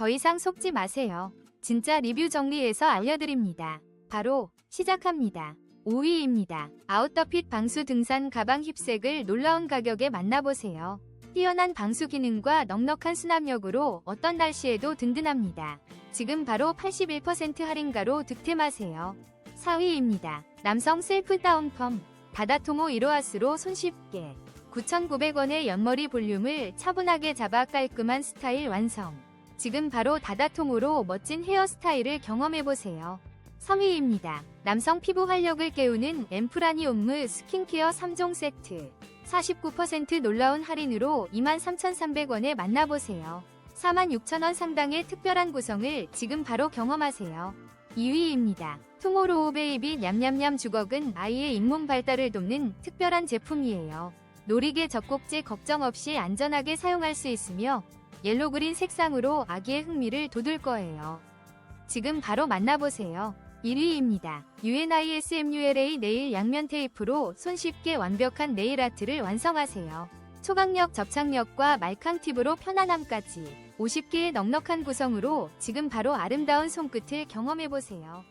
더 이상 속지 마세요. 진짜 리뷰 정리해서 알려드립니다. 바로 시작합니다. 5위입니다. 아웃더핏 방수 등산 가방 힙색을 놀라운 가격에 만나보세요. 뛰어난 방수 기능과 넉넉한 수납력으로 어떤 날씨에도 든든합니다. 지금 바로 81% 할인가로 득템하세요. 4위입니다. 남성 셀프 다운펌 다다토모 1호아스로 손쉽게 9,900원의 옆머리 볼륨을 차분하게 잡아 깔끔한 스타일 완성. 지금 바로 다다토모로 멋진 헤어스타일을 경험해보세요. 3위입니다. 남성 피부 활력을 깨우는 엠프라니 옴무 스킨케어 3종 세트. 49% 놀라운 할인으로 23,300원에 만나보세요. 46,000원 상당의 특별한 구성을 지금 바로 경험하세요. 2위입니다. 투모로우 베이비 냠냠냠 주걱은 아이의 잇몸 발달을 돕는 특별한 제품이에요. 놀이개 젖꼭지 걱정 없이 안전하게 사용할 수 있으며 옐로그린 색상으로 아기의 흥미를 돋을 거예요. 지금 바로 만나보세요. 1위입니다. UNISMULA 네일 양면 테이프로 손쉽게 완벽한 네일 아트를 완성하세요. 초강력 접착력과 말캉 팁으로 편안함까지 50개의 넉넉한 구성으로 지금 바로 아름다운 손끝을 경험해보세요.